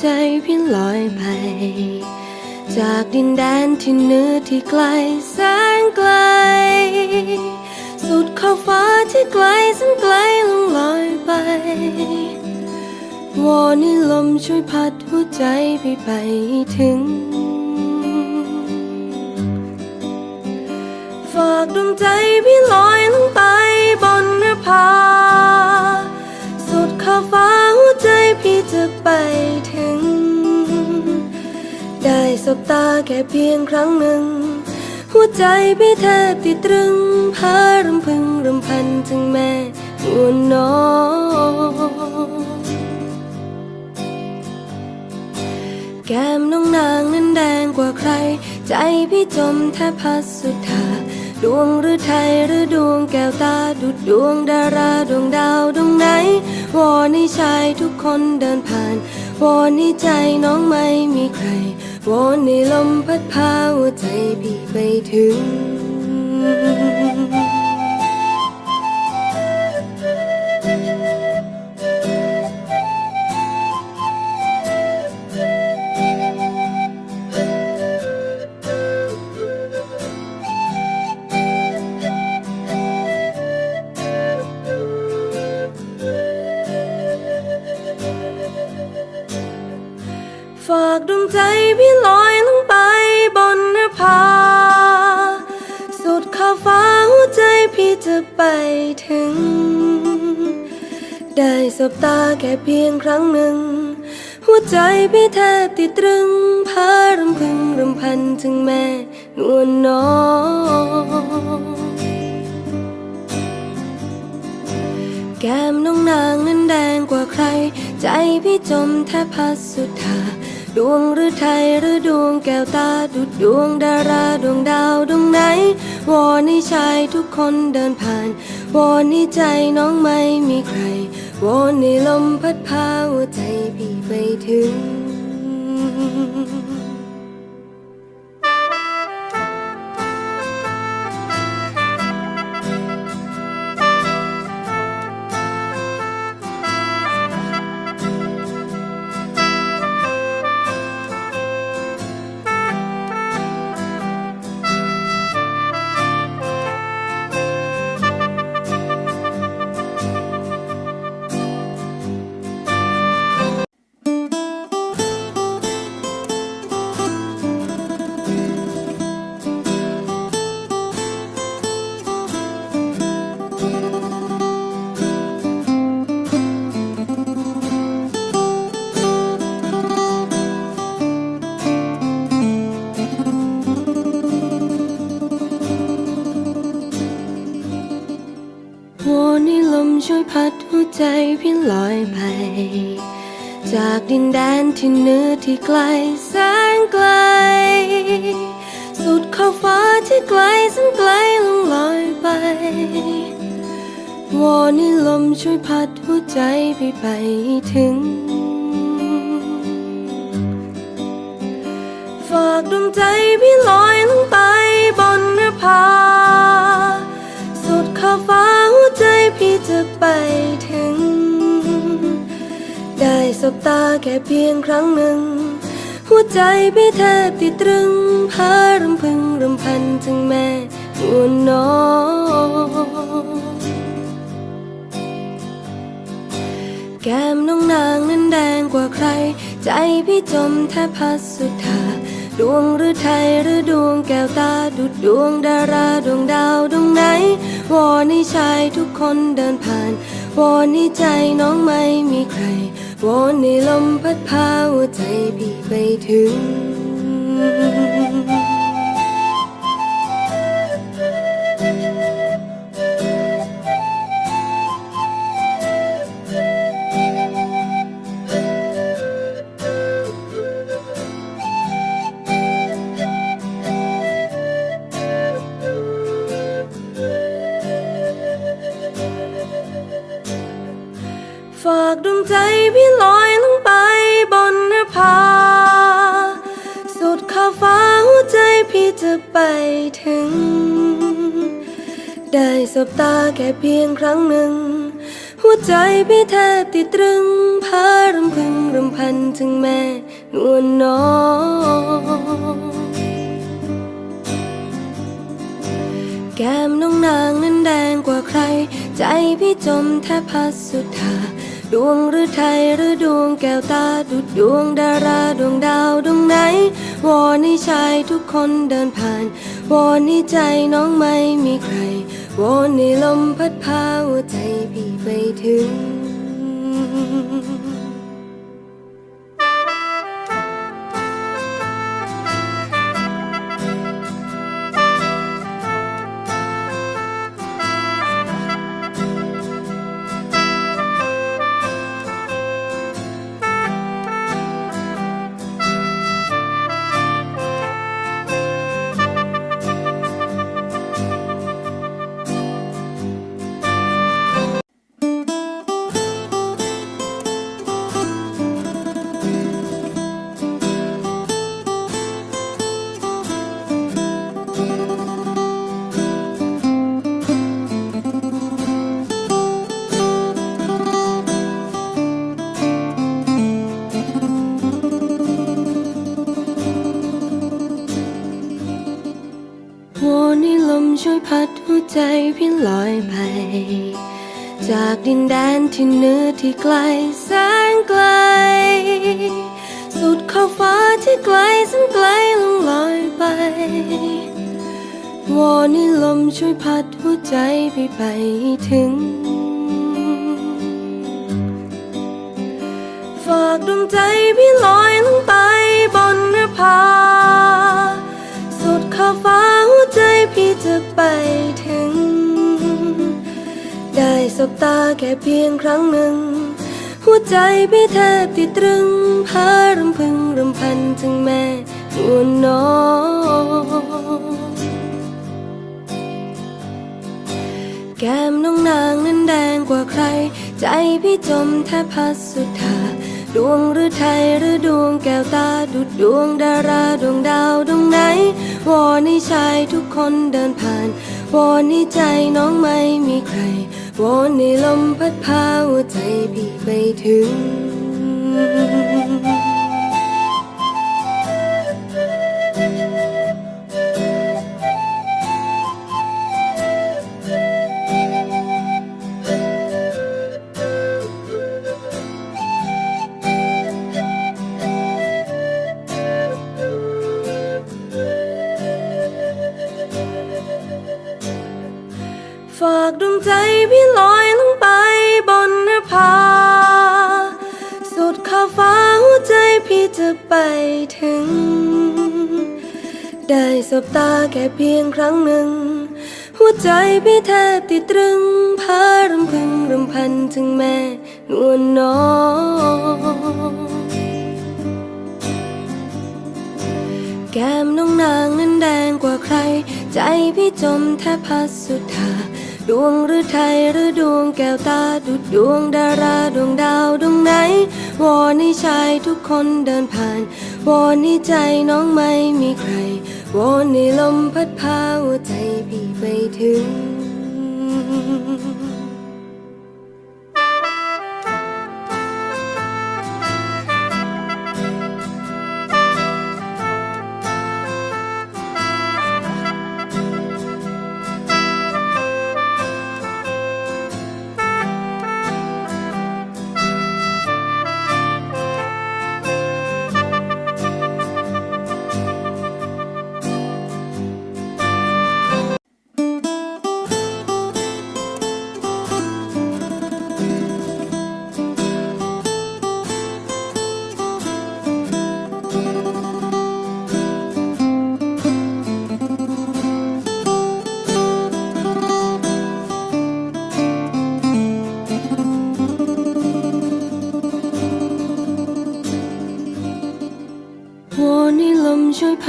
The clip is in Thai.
พี่ลอยไป จากดินแดนที่เหนือที่ไกลแสนไกล สุดขอบฟ้าที่ไกลแสนไกลลงลอยไปวอนให้ลมช่วยพัดหัวใจพี่ไปถึง ฝากดวงใจพี่ลอยลงไปบนนภา สุดขอบฟ้าหัวใจพี่จะไปถึง บตาแค่เพียงครั้งหนึ่ง หัวใจพี่แทบติดตรึงพารำพึงรำพันถึงแม่นวลน้องแก้มน้องนางนั้นแดงกว่าใคร ใจพี่จมแทบพัดสุธาดวงหรือไทยหรือดวงแก้วตาดุดดวงดาราดวงดาวดวงไหน วอนให้ชายทุกคนเดินผ่าน วอนให้ใจน้องไม่มีใคร วอนในลมพัดพาหัวใจพี่ไปถึง ใจพี่ลอยลงไปบนนภา สุดขอบฟ้าหัวใจพี่จะไปถึง ได้สบตาแค่เพียงครั้งหนึ่ง หัวใจพี่แทบติดตรึงพารำพึงรำพันถึงแม่นวลน้องแก้มน้องนางนั้นแดงกว่าใคร ใจพี่จมแทบพัดสุธา ดวงหรือไทยหรือดวงแก้วตาดุดดวงดาราดวงดาวดวงไหน วอนให้ชายทุกคนเดินผ่าน วอนให้ใจน้องไม่มีใคร วอนให้ลมพัดพาหัวใจพี่ไปถึง พัดหัวใจพี่ลอยไป จากดินแดนที่เหนือที่ไกลแสนไกล สุดขอบฟ้าที่ไกลแสนไกลลงลอยไปวอนให้ลมช่วยพัดหัวใจพี่ไปถึง ฝากดวงใจพี่ลอยลงไปบนนภา บตาแค่เพียงครั้งหนึ่ง หัวใจพี่แทบติดตรึงพารำพึงรำพันถึงแม่นวลน้องแก้มน้องนางนั้นแดงกว่าใคร ใจพี่จมแทบพัดสุธาดวงหรือไทยหรือดวงแก้วตาดุดดวงดาราดวงดาวดวงไหน วอนให้ชายทุกคนเดินผ่าน วอนให้ใจน้องไม่มีใคร วอนในลมพัดพาหัวใจพี่ไปถึง ไปถึง ได้สบตาแค่เพียงครั้งหนึ่ง หัวใจพี่แทบติดตรึงพารำพึงรำพันถึงแม่นวลน้องแก้มน้องนางนั้นแดงกว่าใคร ใจพี่จมแทบพัดสุธา ดวงหรือไทยหรือดวงแก้วตาดุดดวงดาราดวงดาวดวงไหน วอนให้ชายทุกคนเดินผ่าน วอนให้ใจน้องไม่มีใคร วอนให้ลมพัดพาหัวใจพี่ไปถึง ลอยไป จากดินแดนที่เหนือที่ไกลแสนไกล สุดขอบฟ้าที่ไกลแสนไกลลงลอยไปวอนให้ลมช่วยพัดหัวใจพี่ไปถึง ฝากดวงใจพี่ลอยลงไปบนนภาสุดขอบฟ้าหัวใจพี่จะไปถึง สบตาแค่เพียงครั้งหนึ่ง หัวใจพี่แทบติดตรึงพารำพึงรำพันถึงแม่นวน้องแก้มน้องนางนั้นแดงกว่าใคร ใจพี่จมแทบพัดสุธาดวงหรือไทยหรือดวงแก้วตาดุดดวงดาราดวงดาวดวงไหนวอนให้ชายทุกคนเดินผ่าน วอนในใจน้องไม่มีใคร วอนในลมพัดพาหัวใจพี่ไปถึง หัวใจพี่จะไปถึง ได้สบตาแค่เพียงครั้งหนึ่ง หัวใจพี่แทบติดตรึงพารำพึงรำพันถึงแม่นวลน้องแก้มน้องนางนั้นแดงกว่าใคร ใจพี่จมแทบพัดสุธาดวงหรือไทยหรือดวงแก้วตาดุดดวงดาราดวงดาวดวงไหน วอนให้ชายทุกคนเดินผ่าน วอนให้ใจน้องไม่มีใคร วอนให้ลมพัดพาหัวใจพี่ไปถึง